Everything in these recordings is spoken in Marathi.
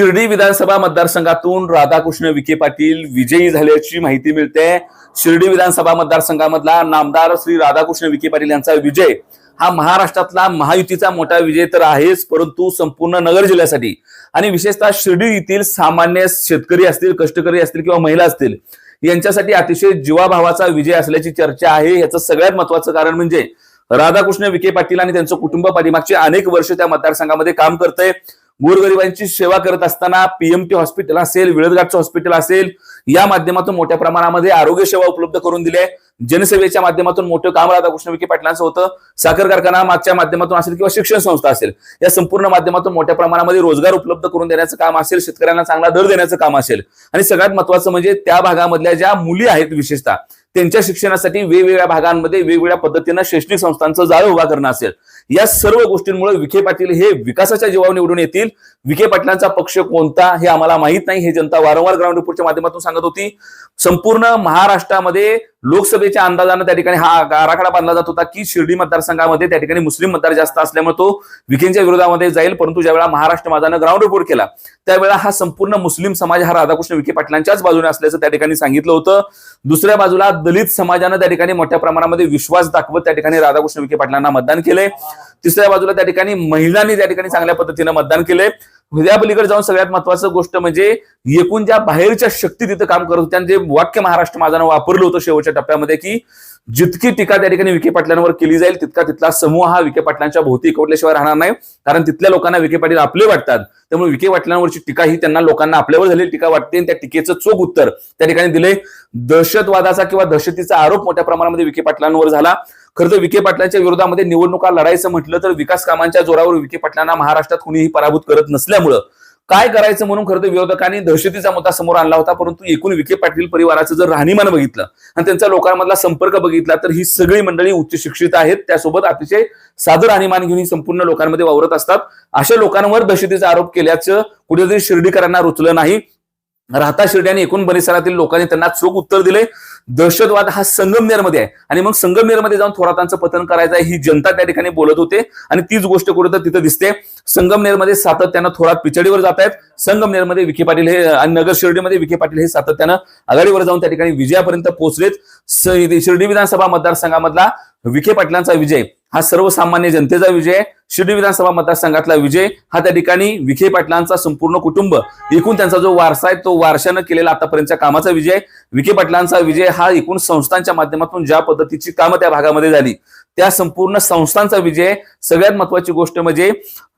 शिर्डी विधानसभा मतदारसंघातून राधाकृष्ण विखे पाटील विजयी झाल्याची माहिती मिळते. शिर्डी विधानसभा मतदारसंघामधला नामदार श्री राधाकृष्ण विखे पाटील यांचा विजय हा महाराष्ट्रातला महायुतीचा मोठा विजय तर आहेच परंतु संपूर्ण नगर जिल्ह्यासाठी. आणि विशेषतः शिर्डी येथील सामान्य शेतकरी असतील कष्टकरी असतील किंवा महिला असतील यांच्यासाठी अतिशय जीवाभावाचा विजय असल्याची चर्चा आहे. याचं सगळ्यात महत्वाचं कारण म्हणजे राधाकृष्ण विखे पाटील आणि त्यांचं कुटुंब पाठीमागचे अनेक वर्ष त्या मतदारसंघामध्ये काम करतंय. गोरगरिबांची सेवा करत असताना पीएमटी हॉस्पिटल असेल विळदघाटचं हॉस्पिटल असेल या माध्यमातून मोठ्या प्रमाणामध्ये आरोग्य सेवा उपलब्ध करून दिली आहे. जनसेवेच्या माध्यमातून मोठं काम राधाकृष्ण विखे पाटलांचं होतं. साखर कारखाना मागच्या माध्यमातून असेल किंवा शिक्षण संस्था असेल या संपूर्ण माध्यमातून मोठ्या प्रमाणामध्ये रोजगार उपलब्ध करून देण्याचं काम असेल शेतकऱ्यांना चांगला दर देण्याचं काम असेल. आणि सगळ्यात महत्वाचं म्हणजे त्या भागामधल्या ज्या मुली आहेत विशेषतः त्यांच्या शिक्षणासाठी वेगवेगळ्या भागांमध्ये वेगवेगळ्या पद्धतीनं शैक्षणिक संस्थांचं जाळं उभा करणं असेल. या सर्व गोष्टींमुळे विखे पाटील हे विकासाच्या जीवावर निवडून येतील. विखे पाटलांचा पक्ष कोणता हे आम्हाला माहीत नाही. हे जनता वारंवार ग्राउंड रिपोर्टच्या माध्यमातून सांगत होती. संपूर्ण महाराष्ट्रामध्ये लोकसभेच्या अंदाजानं त्या ठिकाणी हा आराखडा बांधला जात होता की शिर्डी मतदारसंघामध्ये त्या ठिकाणी मुस्लिम मतदार जास्त असल्यामुळे तो विखेंच्या विरोधामध्ये जाईल परंतु ज्यावेळा महाराष्ट्र माझानं ग्राउंड रिपोर्ट केला त्यावेळेला हा संपूर्ण मुस्लिम समाज हा राधाकृष्ण विखे पाटलांच्याच बाजूने असल्याचं त्या ठिकाणी सांगितलं होतं. दुसऱ्या बाजूला दलित समाजानं त्या ठिकाणी मोठ्या प्रमाणामध्ये विश्वास दाखवत त्या ठिकाणी राधाकृष्ण विखे पाटलांना मतदान केले तिसऱ्या बाजूला त्या ठिकाणी महिलांनी त्या ठिकाणी चांगल्या पद्धतीनं मतदान केले हृदयापलीकडे जाऊन सगळ्यात महत्वाचं गोष्ट म्हणजे एकूण ज्या बाहेरच्या शक्ती तिथं काम करत होत्या जे वाक्य महाराष्ट्र माझा वापरलं होतं शेवटच्या टप्प्यामध्ये की जितकी टीका त्या ठिकाणी विखे पाटलांवर केली जाईल तितका तिथला समूह हा विखे पाटलांच्या भोवती एकवटल्याशिवाय राहणार नाही. कारण तिथल्या लोकांना विखे पाटील आपले वाटतात. त्यामुळे विखे पाटलांवरची टीका ही त्यांना लोकांना आपल्यावर झालेली टीका वाटते आणि त्या टीकेचं चोख उत्तर त्या ठिकाणी दिले दहशतवादाचा किंवा दहशतीचा आरोप मोठ्या प्रमाणामध्ये विखे पाटलांवर झाला. खरं तर विखे पाटलांच्या विरोधामध्ये निवडणुका लढायचं म्हटलं तर विकास कामांच्या जोरावर विखे पाटलांना महाराष्ट्रात कुणीही पराभूत करत नसल्यामुळं. काय करायचं म्हणून खरं तर विरोधकांनी दहशतीचा मुद्दा समोर आणला होता परंतु एकूण विखे पाटील परिवाराचं जर राहणीमान बघितलं आणि त्यांचा लोकांमधला संपर्क बघितला तर ही सगळी मंडळी उच्च शिक्षित आहेत. त्यासोबत अतिशय साधं राहणीमान घेऊन ही संपूर्ण लोकांमध्ये वावरत असतात. अशा लोकांवर दहशतीचा आरोप केल्याचं कुठेतरी शिर्डीकरांना रुचलं नाही. राहता शिर्डी आणि एकूण परिसरातील लोकांनी त्यांना चोख उत्तर दिले दहशतवाद हा संगमनेरमध्ये आहे. आणि मग संगमनेरमध्ये जाऊन थोरातांचं पतन करायचं आहे ही जनता त्या ठिकाणी बोलत होते. आणि तीच गोष्ट करू तर तिथं दिसते. संगमनेरमध्ये सातत्यानं थोरात पिछाडीवर जात आहेत. संगमनेरमध्ये विखे पाटील हे आणि नगर शिर्डीमध्ये विखे पाटील हे सातत्यानं आघाडीवर जाऊन त्या ठिकाणी विजयापर्यंत पोहोचलेत. स- शिर्डी विधानसभा मतदारसंघामधला विखे पाटलांचा विजय. हा सर्वसामान्य जनतेचा विजय शिर्डी विधानसभा मतदारसंघातला विजय हा त्या ठिकाणी विखे पाटलांचा संपूर्ण कुटुंब एकूण त्यांचा जो वारसा आहे तो वारशानं केलेला आतापर्यंतच्या कामाचा विजय विखे पाटलांचा विजय हा एकूण संस्थांच्या माध्यमातून ज्या पद्धतीची कामं त्या भागामध्ये झाली त्या संपूर्ण संस्थांचा विजय सगळ्यात महत्वाची गोष्ट म्हणजे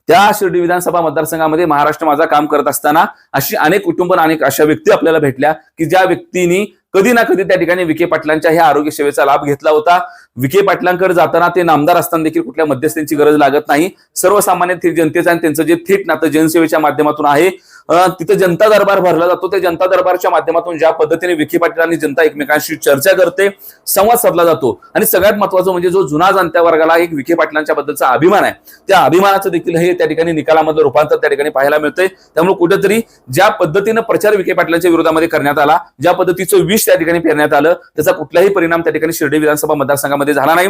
त्या शिर्डी विधानसभा मतदारसंघामध्ये महाराष्ट्र माझा काम करत असताना अशी अनेक कुटुंब आणि अनेक अशा व्यक्ती आपल्याला भेटल्या की ज्या व्यक्तींनी कधी ना कधी त्या ठिकाणी विखे पाटलांच्या ह्या आरोग्य सेवेचा लाभ घेतला होता. विखे पाटलांकडे जाताना ते नामदार असताना देखील कुठल्या मध्यस्थींची गरज लागत नाही. सर्वसामान्य थेट जनतेचं आणि त्यांचं जे थेट नातं जनसेवेच्या माध्यमातून आहे. तिथे जनता दरबार भरला जातो. त्या जनता दरबारच्या माध्यमातून ज्या पद्धतीने विखे पाटील आणि जनता एकमेकांशी चर्चा करते संवाद साधला जातो. आणि सगळ्यात महत्वाचं म्हणजे जो जुना जाणत्या वर्गाला एक विखे पाटलांच्या बद्दलचा अभिमान आहे त्या अभिमानाचं देखील हे त्या ठिकाणी निकालामधलं रूपांतर त्या ठिकाणी पाहायला मिळतंय. त्यामुळे कुठेतरी ज्या पद्धतीनं प्रचार विखे पाटलांच्या विरोधामध्ये करण्यात आला ज्या पद्धतीचं विष त्या ठिकाणी पेरण्यात आलं त्याचा कुठलाही परिणाम त्या ठिकाणी शिर्डी विधानसभा मतदारसंघामध्ये झाला नाही.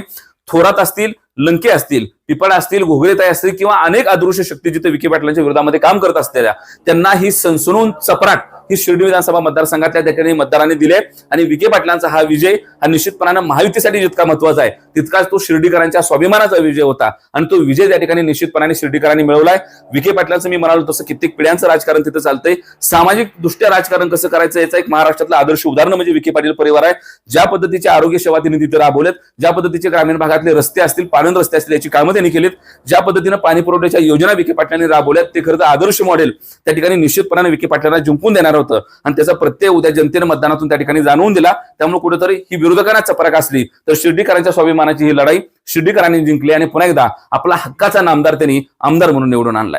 थोरात असतील लंके असतील पिपळ असतील घोगरेताई असतील किंवा अनेक अदृश्य शक्ती जिथे विखे पाटलांच्या विरोधामध्ये काम करत असलेल्या त्यांना ही सनसनून चपराट ही शिर्डी विधानसभा मतदारसंघातल्या त्या ठिकाणी मतदारांनी दिले. आणि विखे पाटलांचा हा विजय हा निश्चितपणानं महायुतीसाठी जितका महत्त्वाचा आहे तितकाच तो शिर्डीकरांच्या स्वाभिमानाचा विजय होता. आणि तो विजय त्या ठिकाणी निश्चितपणाने शिर्डीकरांनी मिळवलाय. विखे पाटलांचं मी म्हणालो तसं कित्येक पिढ्यांचं राजकारण तिथं चालतंय. सामाजिक दृष्ट्या राजकारण कसं करायचं याचा एक महाराष्ट्रातलं आदर्श उदाहरण म्हणजे विखे पाटील परिवार आहे. ज्या पद्धतीचे आरोग्य सेवा त्यांनी तिथे राबवल्यात ज्या पद्धतीचे ग्रामीण भागातले रस्ते असतील पाणंद रस्ते असतील याची कामं त्यांनी केलीत. ज्या पद्धतीनं पाणी पुरवठ्याच्या योजना विखे पाटलांनी राबवल्यात ते खरं आदर्श मॉडेल. त्या ठिकाणी निश्चितपणाने विखे पाटलांना जिंकून देणार होतं. आणि त्याचा प्रत्यय उद्या जनतेनं मतदानातून त्या ठिकाणी जाणवून दिला. त्यामुळे कुठेतरी ही विरोधकांना चपराक असली. तर शिर्डीकरांच्या स्वाभिमानाची ही लढाई शिर्डीकरांनी जिंकली आणि पुन्हा एकदा आपला हक्काचा नामदार त्यांनी आमदार म्हणून निवडून आणलाय.